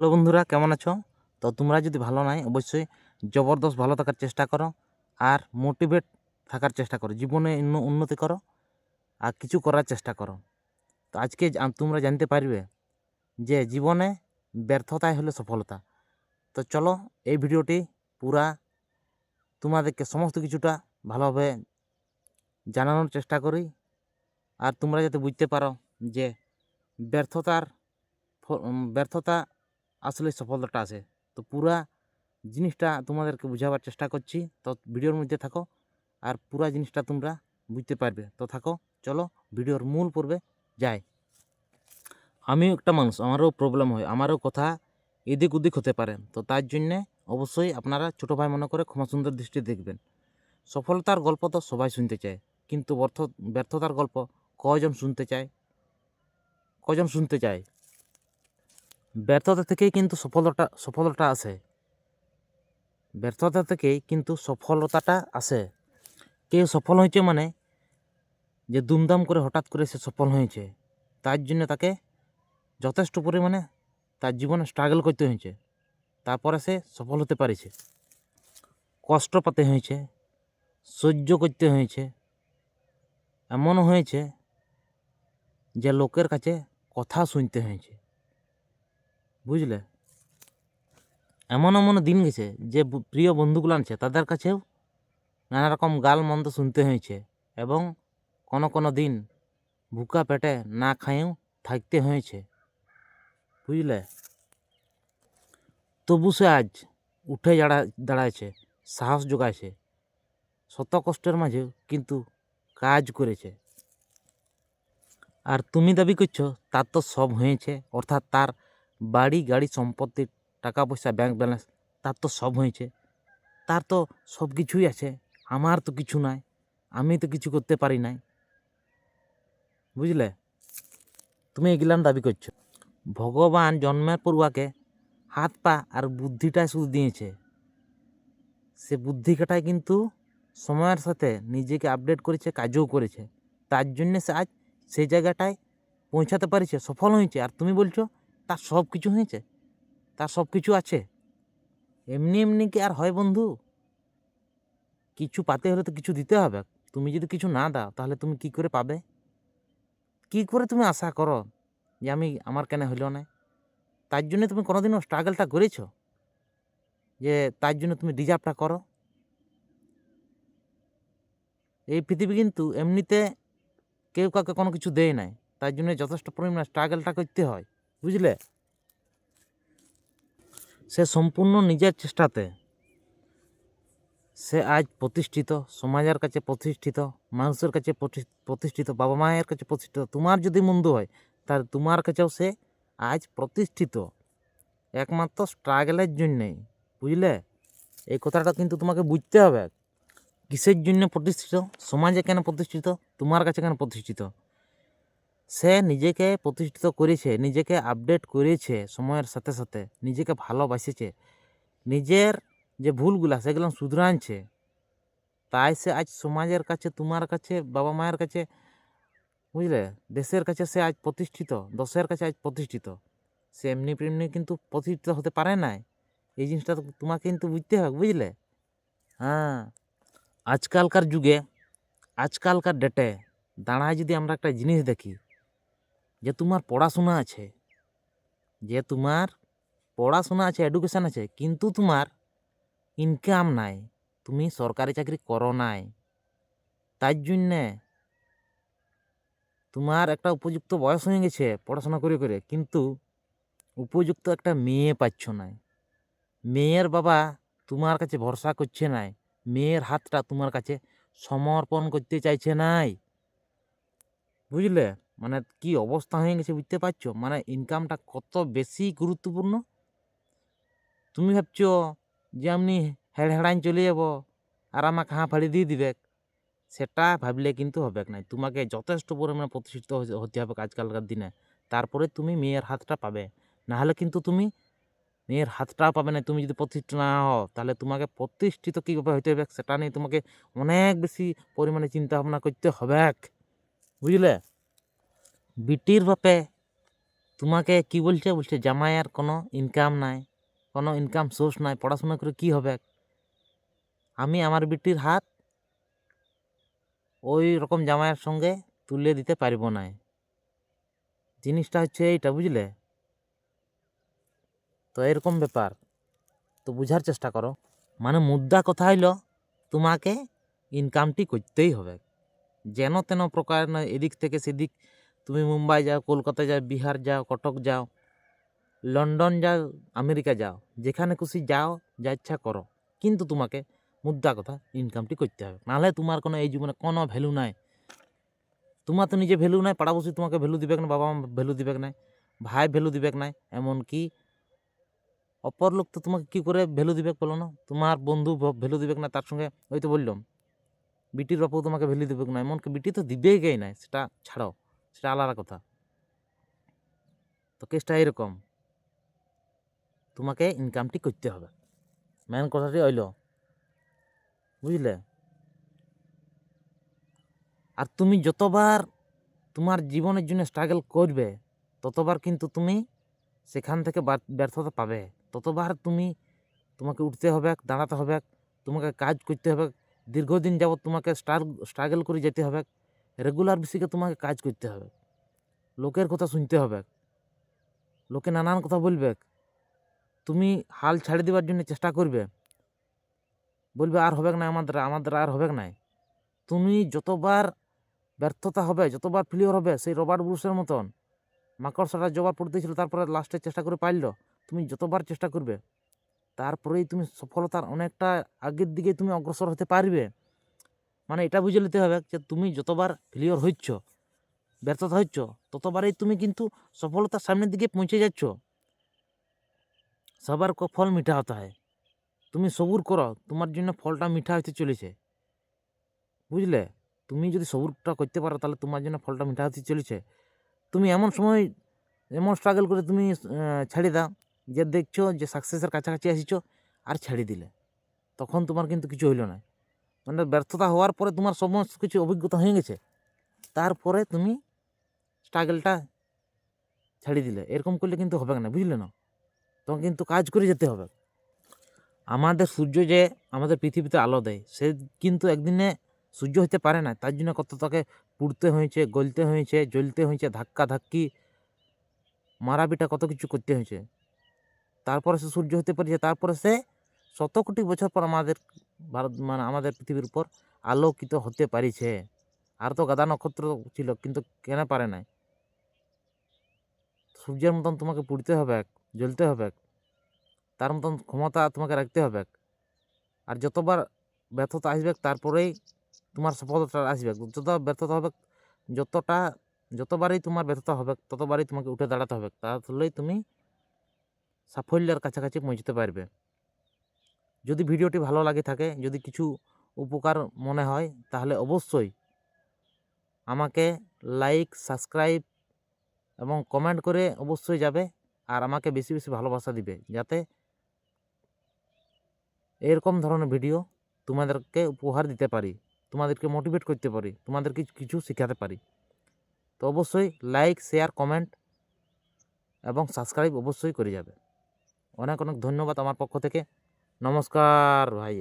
Hello বন্ধুরা, কেমন আছো? তো তোমরা যদি ভালো নাই, অবশ্যই জবরদস্ত ভালো থাকার চেষ্টা করো আর মোটিভেট থাকার চেষ্টা করো, জীবনে উন্ন- উন্নতি করো আর কিছু করার চেষ্টা করো। তো আজকে তোমরা জানতে পারবে যে জীবনে ব্যর্থতাই হলো সফলতা। তো চলো, এই ভিডিওটি পুরা তোমাদেরকে সমস্ত কিছুটা ভালোভাবে জানানোর চেষ্টা করি। আর তোমরা যাতে বুঝতে পারো যে ব্যর্থতার ব্যর্থতা আসলে সফলতাটা আসে তো পুরা জিনিসটা তোমাদেরকে বোঝাবার চেষ্টা করছি। তো ভিডিওর মধ্যে থাকো আর পুরা জিনিসটা তোমরা বুঝতে পারবে। তো থাকো, চলো ভিডিওর মূল পর্বে যাই। আমিও একটা মানুষ, আমারও প্রবলেম হয়, আমারও কথা এদিক ওদিক হতে পারে। তো তার জন্যে অবশ্যই আপনারা ছোটো ভাই মনে করে ক্ষমা সুন্দর দৃষ্টি দেখবেন। সফলতার গল্প তো সবাই শুনতে চায়, কিন্তু ব্যর্থ ব্যর্থতার গল্প কজন শুনতে চায়? কজন শুনতে চায়? ব্যর্থতা থেকেই কিন্তু সফলতা সফলতা আসে ব্যর্থতা থেকেই কিন্তু সফলতাটা আসে কেউ সফল হয়েছে মানে যে দুমদাম করে হঠাৎ করে সে সফল হয়েছে, তার জন্য তাকে যথেষ্ট পরিমাণে তার জীবনে স্ট্রাগল করতে হয়েছে, তারপরে সে সফল হতে পারেছে। কষ্ট পাতে হয়েছে, সহ্য করতে হয়েছে। এমনও হয়েছে যে লোকের কাছে কথা শুনতে হয়েছে। বুঝলে? এমন এমন দিন গেছে যে প্রিয় বন্ধুগুলো আছে তাদের কাছেও নানা রকম গাল মন্দ শুনতে হয়েছে এবং কোনো কোনো দিন ভুকা পেটে না খাইয়েও থাকতে হয়েছে। বুঝলে? তবু সে আজ উঠে দাঁড়া দাঁড়াইছে, সাহস যোগাইছে, শত কষ্টের মাঝেও কিন্তু কাজ করেছে। আর তুমি দাবি করছ, তার তো সব হয়েছে, অর্থাৎ তার বাড়ি, গাড়ি, সম্পত্তি টাকা পয়সা ব্যাংক ব্যালেন্স তার তো সব হয়েছে। তার তো সব কিছুই আছে। আমার তো কিছু নাই। আমি তো কিছু করতে পারি নাই। বুঝলে? তুমি এগুলান দাবি করছ। ভগবান জন্মের পড়ুয়াকে হাত, পা আর বুদ্ধিটাই শুধু দিয়েছে। সে বুদ্ধি কাটায় কিন্তু সময়ের সাথে নিজেকে আপডেট করেছে, কাজও করেছে। তার জন্য সে আজ সেই জায়গাটায় পৌঁছাতে পারছে, সফল হয়েছে। আর তুমি বলছো তার সব কিছু হয়েছে, তার সব কিছু আছে। এমনি এমনি কি আর হয় বন্ধু? কিছু পাতে হলে তো কিছু দিতে হবে। তুমি যদি কিছু না দাও, তাহলে তুমি কি করে পাবে? কি করে তুমি আশা করো যে আমি আমার কেন হইল না? তার জন্য তুমি কোনোদিনও স্ট্রাগলটা করেছ? যে তার জন্য তুমি ডিজার্ভটা করো? এই পৃথিবী কিন্তু এমনিতে কেউ কাউকে কোনো কিছু দেয় নাই। তার জন্য যথেষ্ট পরিমাণে স্ট্রাগলটা করতে হয়। বুঝলে? সে সম্পূর্ণ নিজের চেষ্টাতে। সে আজ প্রতিষ্ঠিত, সমাজের কাছে প্রতিষ্ঠিত, মানুষের কাছে প্রতি- প্রতিষ্ঠিত, বাবা মায়ের কাছে প্রতিষ্ঠিত, তোমার যদি মন্দ হয়, তাহলে তোমার কাছেও সে আজ প্রতিষ্ঠিত। একমাত্র স্ট্রাগলের জন্যেই, বুঝলে? এই কথাটা কিন্তু তোমাকে বুঝতে হবে। কিসের জন্য প্রতিষ্ঠিত? সমাজে কেন প্রতিষ্ঠিত? তোমার কাছে কেন প্রতিষ্ঠিত? সে নিজেকে প্রতিষ্ঠিত করেছে, নিজেকে আপডেট করেছে সময়ের সাথে সাথে, নিজেকে ভালোবাসেছে। নিজের যে ভুলগুলা সেগুলো শুধরানছে। তাই সে আজ সমাজের কাছে, তোমার কাছে, বাবা মায়ের কাছে, বুঝলে? দেশের কাছে সে আজ প্রতিষ্ঠিত, দশের কাছে আজ প্রতিষ্ঠিত। সে এমনি প্রেমনি কিন্তু প্রতিষ্ঠিত হতে পারে না এই জিনিসটা তোমাকে কিন্তু বুঝতে হবে, বুঝলে? হ্যাঁ। আজকালকার যুগে, আজকালকার ডেটে দাঁড়ায় যদি আমরা একটা জিনিস দেখি যে তোমার পড়াশোনা আছে, যে তোমার পড়াশোনা আছে এডুকেশান আছে, কিন্তু তোমার ইনকাম নাই, তুমি সরকারি চাকরি করো নাই। তার জন্যে তোমার একটা উপযুক্ত বয়স হয়ে গেছে পড়াশোনা করে করে, কিন্তু উপযুক্ত একটা মেয়ে পাচ্ছ না মেয়ের বাবা তোমার কাছে ভরসা করছে নাই, মেয়ের হাতটা তোমার কাছে সমর্পণ করতে চাইছে নাই। বুঝলে? মানে কি অবস্থা হয়ে গেছে বুঝতে পারছ? মানে ইনকামটা কত বেশি গুরুত্বপূর্ণ? তুমি ভাবছ যে আমি হেড় হেড়াইন চলে যাব, আর আমাকে হাঁ ফাড়ি দিয়ে দিবে? সেটা ভাবলে কিন্তু হবে না। তোমাকে যথেষ্ট পরিমাণে প্রতিষ্ঠিত হতে- হবে আজকালকার দিনে। তারপরে তুমি মেয়ের হাতটা পাবে। নাহলে কিন্তু তুমি মেয়ের হাতটাও পাবে না। তুমি যদি প্রতিষ্ঠিত না হও, তাহলে তোমাকে প্রতিষ্ঠিত কীভাবে হতে হবে? সেটা নিয়ে তোমাকে অনেক বেশি পরিমাণে চিন্তা ভাবনা করতে হবে। বুঝলে? বিটির বাপে তোমাকে কি বলছে? বলছে জামাইয়ের কোনো ইনকাম নাই, কোনো ইনকাম সোর্স নাই, পড়াশোনা করে কি হবে? আমি আমার বিটির হাত ওই রকম জামাইয়ের সঙ্গে তুলে দিতে পারব না। জিনিসটা হচ্ছে এইটা, বুঝলে? তো এরকম ব্যাপার। তো বুঝার চেষ্টা করো। মানে মুদ্রা কথা হইল, তোমাকে ইনকামটি করতেই হবে। যেন তেন প্রকার এদিক থেকে সেদিক তুমি মুম্বাই যাও, কলকাতা যাও, বিহার যাও, কটক যাও, লন্ডন যাও, আমেরিকা যাও, যেখানে খুশি যাও, যা ইচ্ছা করো। কিন্তু তোমাকে মুদ্রা কথা ইনকামটি করতে হবে। নাহলে তোমার কোনো এই জীবনে কোনো ভ্যালু নাই। তোমার তো নিজে ভ্যালু নাই পাড়াবসি তোমাকে ভ্যালু দিবে না বাবা মা ভ্যালু দিবে না ভাই ভ্যালু দিবে না এমনকি অপর লোক তো তোমাকে কী করে ভ্যালু দিবে বলো না? তোমার বন্ধু ভ্যালু দিবে না তার সঙ্গে ওই তো বললাম, বিটির বাপু তোমাকে ভ্যালু দিবে না এমনকি বিটি তো দিবেই নাই, সেটা ছাড়াও। সেটা আলাদা কথা। তো কেসটা এরকম তোমাকে ইনকামটি করতে হবে। মেন কথাটি হইল, বুঝলে? আর তুমি যতবার তোমার জীবনের জন্য স্ট্রাগল করবে, ততবার কিন্তু তুমি সেখান থেকে ব্যর্থতা পাবে। ততবার তুমি তোমাকে উঠতে হবে, দাঁড়াতে হবে, তোমাকে কাজ করতে হবে, দীর্ঘদিন যাবৎ তোমাকে স্ট্রাগল করে যেতে হবে রেগুলার বেসিকে তোমাকে কাজ করতে হবে। লোকের কথা শুনতে হবে। লোকে নানান কথা বলবে। তুমি হাল ছাড়ে দেওয়ার জন্য চেষ্টা করবে। বলবে, আর হবে না আমাদের আমাদের আর হবে না তুমি যতবার ব্যর্থতা হবে, যতবার ফেলিওর হবে, সেই রবার্ট ব্রুসের মতন মাকড়সাটা জবার পড়তেছিল তারপরে লাস্টে চেষ্টা করে পাইল। তুমি যতবার চেষ্টা করবে, তারপরেই তুমি সফলতার অনেকটা আগের দিকে তুমি অগ্রসর হতে পারবে। মানে এটা বুঝে নিতে হবে যে তুমি যতবার ফেলিওর হচ্ছ, ব্যর্থতা হচ্ছ, ততবারই তুমি কিন্তু সফলতার সামনের দিকে পৌঁছে যাচ্ছ। সবার ফল মিঠা হতে হয়। তুমি সবুর করো, তোমার জন্য ফলটা মিঠা হতে চলেছে। বুঝলে? তুমি যদি সবুরটা করতে পারো, তাহলে তোমার জন্য ফলটা মিঠা হতে চলেছে। তুমি এমন সময়, এমন স্ট্রাগল করে তুমি ছেড়ে দাও, যে দেখছ যে সাকসেসের কাছাকাছি আসিছো, আর ছেড়ে দিলে। তখন তোমার কিন্তু কিছু হইল না। মানে ব্যর্থতা হওয়ার পরে তোমার সমস্ত কিছু অভিজ্ঞতা হয়ে গেছে। তারপরে তুমি স্ট্রাগলটা ছেড়ে দিলে। এরকম করলে কিন্তু হবে না, বুঝলে না? তখন কিন্তু কাজ করে যেতে হবে। আমাদের সূর্য যে আমাদের পৃথিবীতে আলো দেয়, সে কিন্তু একদিনে সূর্য হতে পারে না। তার জন্য কত তাকে পুড়তে হয়েছে, গলতে হয়েছে, জ্বলতে হয়েছে, ধাক্কা ধাক্কি মারাপিটা কত কিছু করতে হয়েছে। তারপরে সে সূর্য হতে পেরেছে তারপরে সে শত কোটি বছর পর আমাদের ভারত মানে আমাদের পৃথিবীর উপর আলোকিত হতে পারিছে। আর তো গাদা নক্ষত্র ছিল, কিন্তু কেন পারে নাই? সূর্যের মতন তোমাকে পুড়তে হবে জ্বলতে হবে তার মতন ক্ষমতা তোমাকে রাখতে হবে আর যতবার ব্যর্থতা আসবে তারপরেই তোমার সফলতা আসবে যত ব্যর্থতা হবে যতটা, যতবারই তোমার ব্যর্থতা হবে ততবারই তোমাকে উঠে দাঁড়াতে হবে তাহলেই তুমি সাফল্যের কাছাকাছি পৌঁছতে পারবে। যদি ভিডিওটি ভালো লাগে থাকে, যদি কিছু উপকার মনে হয়, তাহলে অবশ্যই আমাকে লাইক সাবস্ক্রাইব এবং কমেন্ট করে অবশ্যই যাবে আর আমাকে বেশি বেশি ভালোবাসা দিবে, যাতে এরকম ধরনের ভিডিও তোমাদেরকে উপহার দিতে পারি, তোমাদেরকে মোটিভেট করতে পারি, তোমাদেরকে কিছু শেখাতে পারি। তো অবশ্যই লাইক শেয়ার কমেন্ট এবং সাবস্ক্রাইব অবশ্যই করে যাবে। অনেক অনেক ধন্যবাদ আমার পক্ষ থেকে। নমস্কার ভাই